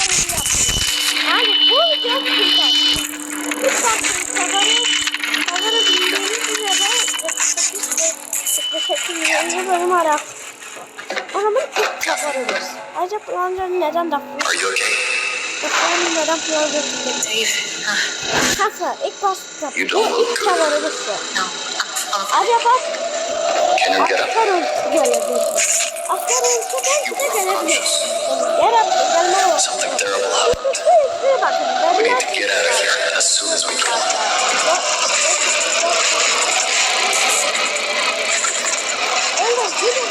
tevarını yapıyoruz. Yani bu video güzel. Lütfen tevarı, tevarı bildiğiniz üzere 78 milyon bölüm ara. O zaman ilk tevarımız. Ayrıca planların neden okay? Bakalım neden planları uh, Kanka ilk başta bu ilk I'm Acaba Can you get up? Asker ölçüsü gelebilir. Ölçüsü belki de gelebilir. Gelme yok. Something terrible happened. Bakın. We need to get out of here as soon as we can. Öyle bir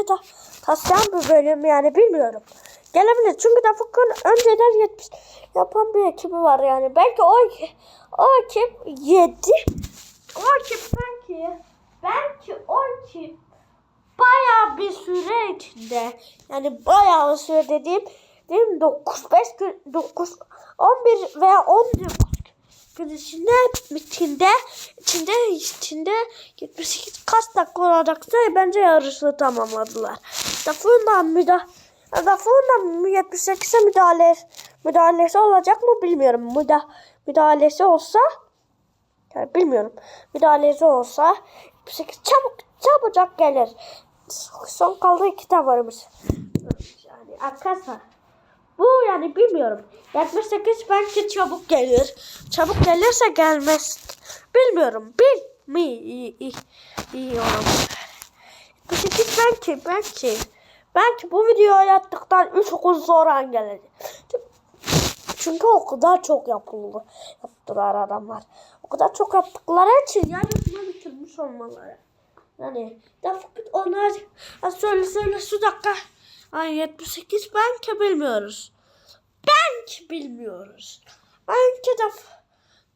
önemli ta taslayan bir bölüm yani bilmiyorum. Gelebilir çünkü Dafuk'un önceden 70 yapan bir ekibi var yani. Belki o, o ekip 7 o ekip belki belki o ekip bayağı bir süre içinde yani bayağı bir süre dediğim dediğim 9 5 gün 9 11 veya 19 gün içinde içinde içinde içinde 78 kaç dakika olacaksa bence yarışı tamamladılar. Dafun'dan müda Dafun'dan 78'e müdahale müdahalesi olacak mı bilmiyorum. Müda müdahalesi olsa yani bilmiyorum. Müdahalesi olsa 78 çabuk çabucak gelir. Son kaldı iki tavarımız. Yani arkadaşlar bu yani bilmiyorum. 78 belki çabuk gelir. Çabuk gelirse gelmez. Bilmiyorum. Bil mi iyi iyi, iyi olabilir. 78 belki belki belki bu videoyu yaptıktan 3 gün sonra gelir. Çünkü o kadar çok yapıldı. Yaptılar adamlar. O kadar çok yaptıkları için yani bunu bitirmiş olmaları. Yani da fakat onlar söyle söyle şu dakika. Ay 78 belki bilmiyoruz. Belki bilmiyoruz. Belki de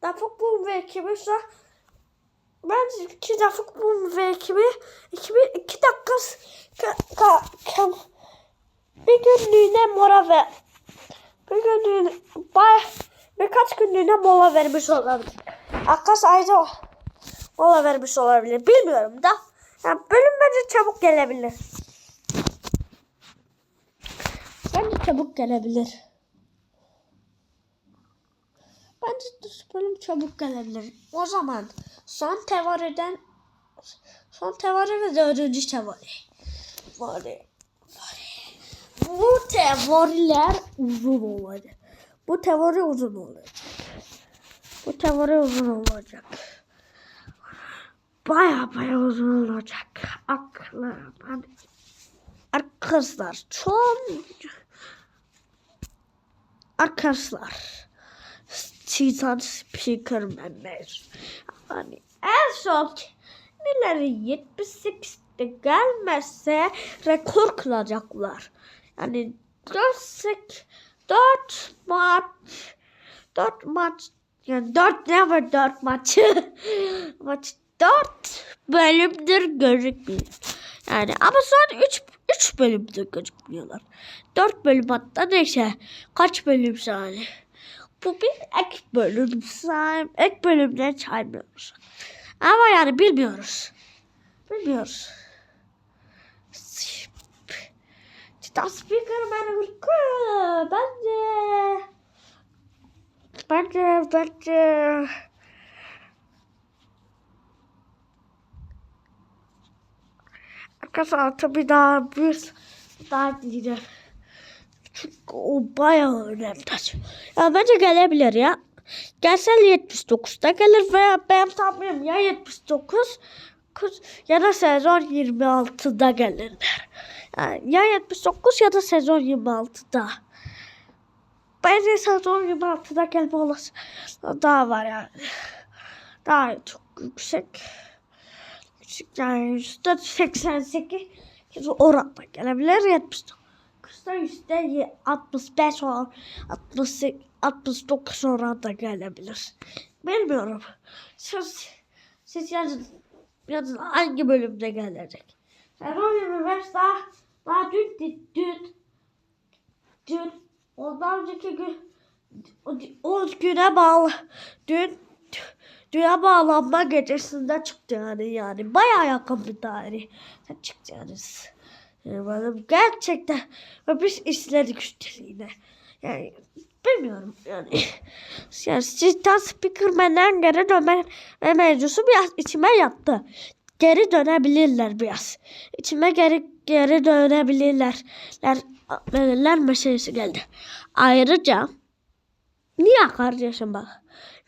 da futbol ve ekibi şu Bence iki de futbol ve ekibi ekibi iki dakika ka, ka, ka, bir günlüğüne mola ver bir günlüğüne bay, birkaç günlüğüne mola vermiş olabilir. Akas ayrıca mola vermiş olabilir. Bilmiyorum da. Yani bölüm bence çabuk gelebilir. Bence çabuk gelebilir. Bence bölüm çabuk gelebilir. O zaman son tevariden son tevari ve dördüncü. Vari. Vari. Bu tevariler uzun olacak. Bu tevari uzun olacak. Bu tevari uzun olacak. Baya baya uzun olacak. Aklı. Ben... Arkadaşlar çok Arkadaşlar Titan Speaker Mehmet hani en son neleri 78'de gelmezse rekor kılacaklar. Yani 4 4 maç 4 maç yani 4 ne var 4 maçı maç 4 bölümdür gözükmüyor. Yani ama son 3 3 bölümdür gözükmüyorlar. 4 bölüm hatta neyse kaç bölüm yani. Bu bir ek bölüm say ek bölümden saymıyoruz. Ama yani bilmiyoruz. Bilmiyoruz. Titan Speaker ben bence bence bence Arkadaşlar tabii daha bir daha gideceğim. Çünkü o bayağı önemli. Ya bence gelebilir ya. Gelse 79'da gelir veya benim tahminim ya 79 79 ya da sezon 26'da gelirler. Yani ya 79 ya da sezon 26'da. Bence sezon 26'da gelme olasılığı daha var yani. Daha çok yüksek. Yüksek yani yüzde 88 oranda gelebilir 79. Kısa yüzde 65 oran, 60, 69 oranda gelebilir. Bilmiyorum. Siz, siz yazın, yazın hangi bölümde gelecek? Sezon 25 daha, daha dün, dün, dün, dün, ondan önceki gün, o, o güne bağlı, dün, dünya bağlanma gecesinde çıktı yani yani bayağı yakın bir tarih çıktı yani. Benim gerçekten ve biz izledik üsteliğine. Yani bilmiyorum yani. yani sizden Speakerman'den geri dönme mevzusu biraz içime yattı. Geri dönebilirler biraz. İçime geri geri dönebilirler. Ler meselesi geldi. Ayrıca niye kardeşim bak?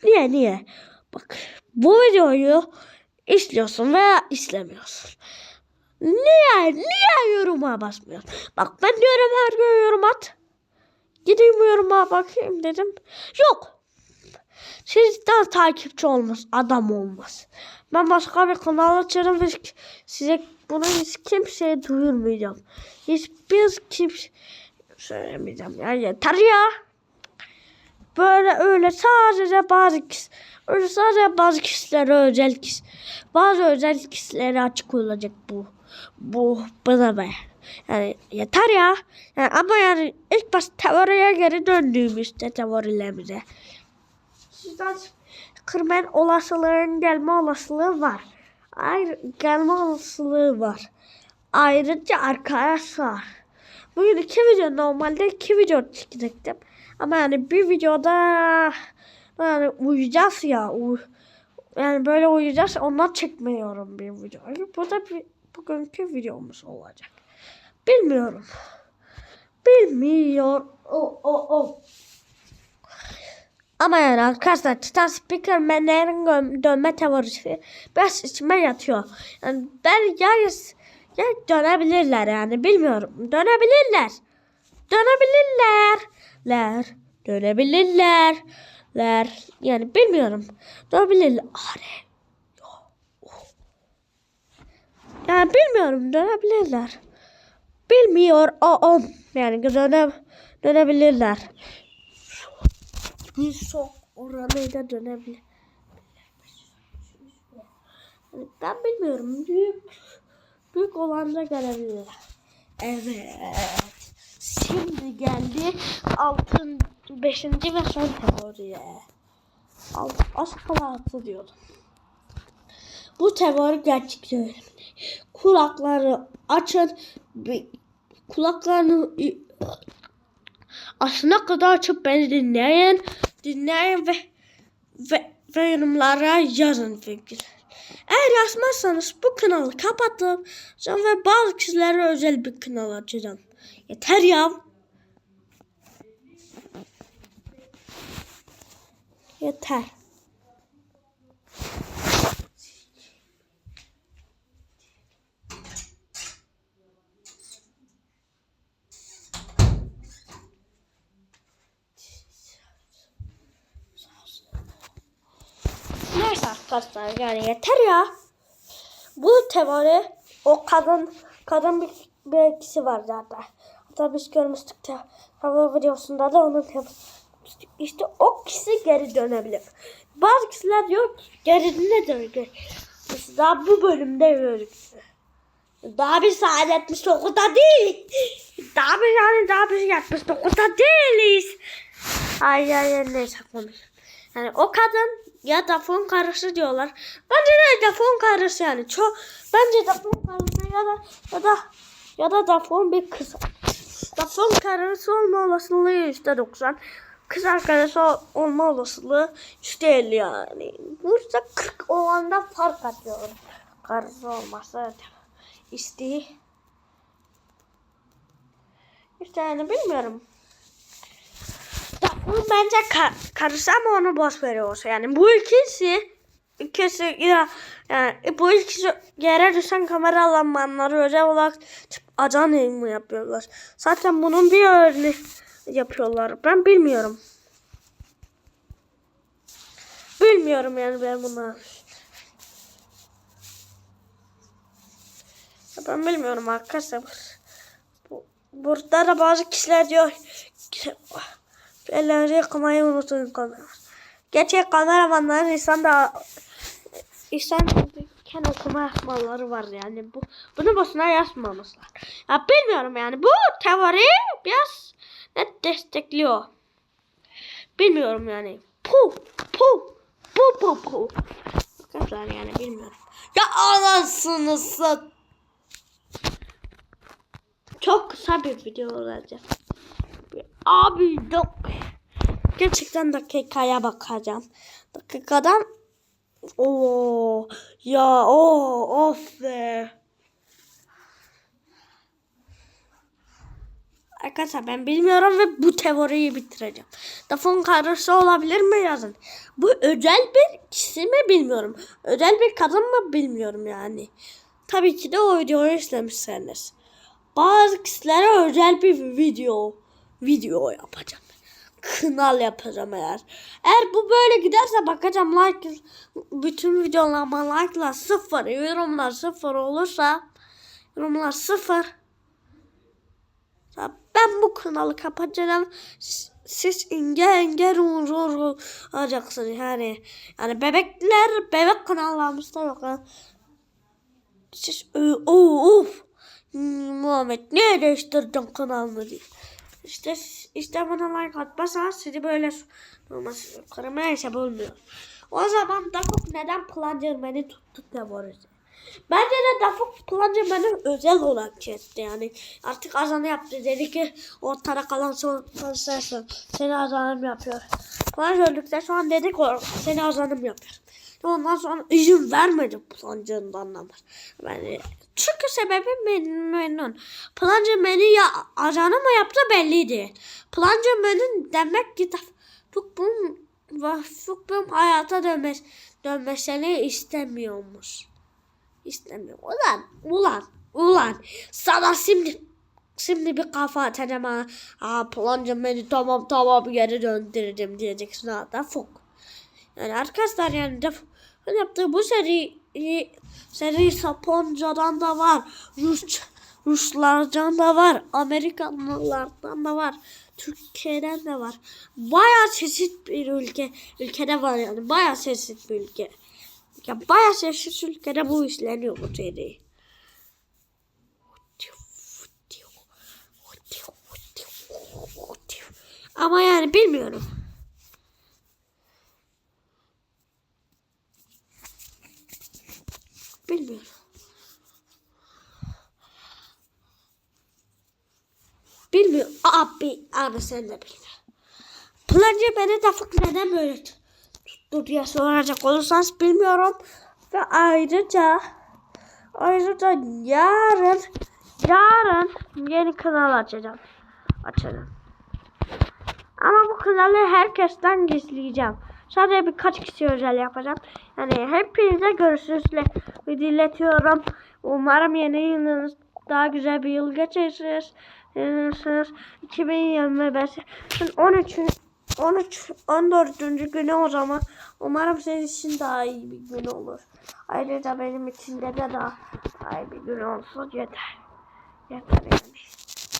Niye niye? Bak bu videoyu izliyorsun veya izlemiyorsun. Niye? Niye yoruma basmıyorsun? Bak ben diyorum her gün yorum at. Gideyim yoruma bakayım dedim. Yok. Sizden takipçi olmaz. Adam olmaz. Ben başka bir kanal açarım ve size bunu hiç kimseye duyurmayacağım. Hiçbir kimse söylemeyeceğim. Ya yeter ya. Böyle öyle sadece bazı öyle sadece bazı kişilere özel kişi, bazı özel kişilere açık olacak bu bu bana be. Yani yeter ya. Yani ama yani ilk baş teoriye geri döndüğümüzde teorilerimize. Sizden kırmen olasılığın gelme olasılığı var. Ayrı, gelme olasılığı var. Ayrıca arkadaşlar. Bugün iki video normalde iki video çekecektim. Ama yani bir videoda yani uyuyacağız ya. Yani böyle uyuyacağız ondan çekmiyorum bir video. Bu da bir bugünkü videomuz olacak. Bilmiyorum. Bilmiyor. O o o. Ama yani arkadaşlar Titan Speakerman'lerin dönme teorisi biraz içime yatıyor. Yani ben ya, ya dönebilirler yani bilmiyorum. Dönebilirler. Dönebilirler. Ler. Dönebilirler. Ler. Yani bilmiyorum. Dönebilirler. Are. Yani bilmiyorum dönebilirler. Bilmiyor o o yani döne, dönebilirler. Bir sok oranıyla dönebilir. Yani ben bilmiyorum. Büyük büyük olanda gelebilirler. Evet. Şimdi geldi altın beşinci ve son teoriye. Alt, az kala altı diyordum. Bu teori gerçek önemli. Kulakları açın. Kulaklarını aslına kadar açıp beni dinleyin. Dinleyin ve ve, ve yorumlara yazın fikir. Eğer yazmazsanız bu kanalı kapatacağım ve bazı kişilere özel bir kanal açacağım. Yeter ya. Yeter. Neyse arkadaşlar yani yeter ya. Bu teori o kadın kadın bir, bir etkisi var zaten. Hatta biz görmüştük de hava videosunda da onun teorisi. İşte o kişi geri dönebilir. Bazı kişiler diyor ki geri ne dönecek? Daha bu bölümde gördük. Daha bir saat 79'da değil. Daha bir yani daha bir 79'da değiliz. Ay ay ay neyse konuş. Yani o kadın ya da fon karısı diyorlar. Bence de Dafon karısı yani. Çok bence Dafon karısı ya da ya da ya da Dafon bir kız. Dafon karısı olma olasılığı yüzde doksan. Kız arkadaşı ol- olma olasılığı yüzde elli yani. Burada 40 o anda fark atıyorum. Karısı olmasa isteği. İşte yani bilmiyorum. Dafon bence kar- karısı ama onu boş veriyor. Yani bu ikisi ikisi ya yani bu ikisi yere düşen kamera alanmanları özel olarak acan mı yapıyorlar. Zaten bunun bir örneği yapıyorlar. Ben bilmiyorum. Bilmiyorum yani ben bunu. Ben bilmiyorum arkadaşlar. Bu- Burada da bazı kişiler diyor ellerinizi yıkamayı unutun kamera. Gerçek kameramanların insan da insan kendi okuma yazmaları var yani bu bunu boşuna yazmamışlar. Ya bilmiyorum yani bu teori biraz net destekliyor. Bilmiyorum yani. Pu pu pu pu pu. Arkadaşlar yani bilmiyorum. Ya anasını sat. Çok kısa bir video olacak. Abi yok. Gerçekten dakikaya bakacağım. Dakikadan Oo ya o of be. Arkadaşlar ben bilmiyorum ve bu teoriyi bitireceğim. Dafon karısı olabilir mi yazın. Bu özel bir kişi mi bilmiyorum. Özel bir kadın mı bilmiyorum yani. Tabii ki de o videoyu izlemişsiniz. Bazı kişilere özel bir video video yapacağım. Kınal yapacağım eğer. Eğer bu böyle giderse bakacağım like bütün videolarıma like'lar sıfır yorumlar sıfır olursa yorumlar sıfır ben bu kanalı kapatacağım. Siz- inge inge run run olacaksınız yani. Yani bebekler bebek kanallarımızda yok. Siz of. Muhammed niye değiştirdin kanalını diye. İşte işte bana like atmazsanız sizi böyle olması yukarı neyse bulmuyor. O zaman Dafuk neden Plunger beni tuttu işte. Bence de Dafuk Plunger beni özel olarak kesti yani. Artık azanı yaptı. Dedi ki ortada kalan son sensin. Seni azanım yapıyor. Plunger öldükten sonra dedik seni azanım yapıyor. Ondan sonra izin vermedi Plunger'ın anlamaz. Yani çünkü sebebi men- memnun. Plunger beni ya ajanı mı yaptı belli değil. Plunger benim demek ki Tukbum ve Tukbum hayata dönmez, dönmesini istemiyormuş. İstemiyor. Ulan, ulan, ulan. Sana şimdi Şimdi bir kafa atacağım ha. Aa Plunger beni tamam tamam geri döndürdüm diyeceksin ha da fok. Yani arkadaşlar yani de yaptığı bu seri seri Saponca'dan da var. Rus Ruslardan da var. Amerikanlılardan da var. Türkiye'den de var. Bayağı çeşit bir ülke. Ülkede var yani. Bayağı çeşit bir ülke. Ya bayağı çeşit ülkede bu işleniyor bu seri. Ama yani bilmiyorum. Bilmiyorum. Bilmiyorum. Abi, abi sen de bilmiyorum. Plunger beni Dafık neden böyle tuttu diye soracak olursanız bilmiyorum. Ve ayrıca ayrıca yarın yarın yeni kanal açacağım. Açacağım. Ama bu kanalı herkesten gizleyeceğim. Sadece birkaç kişi özel yapacağım. Yani hepinize görüşürüzle diletiyorum. Umarım yeni yılınız daha güzel bir yıl geçirirsiniz. 2025 13 13 14. günü o zaman umarım senin için daha iyi bir gün olur. Ayrıca benim için de, daha, iyi bir gün olsun yeter. Yeter yani.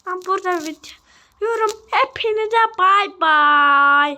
Ben burada bitiyorum. Hepinize bay bay.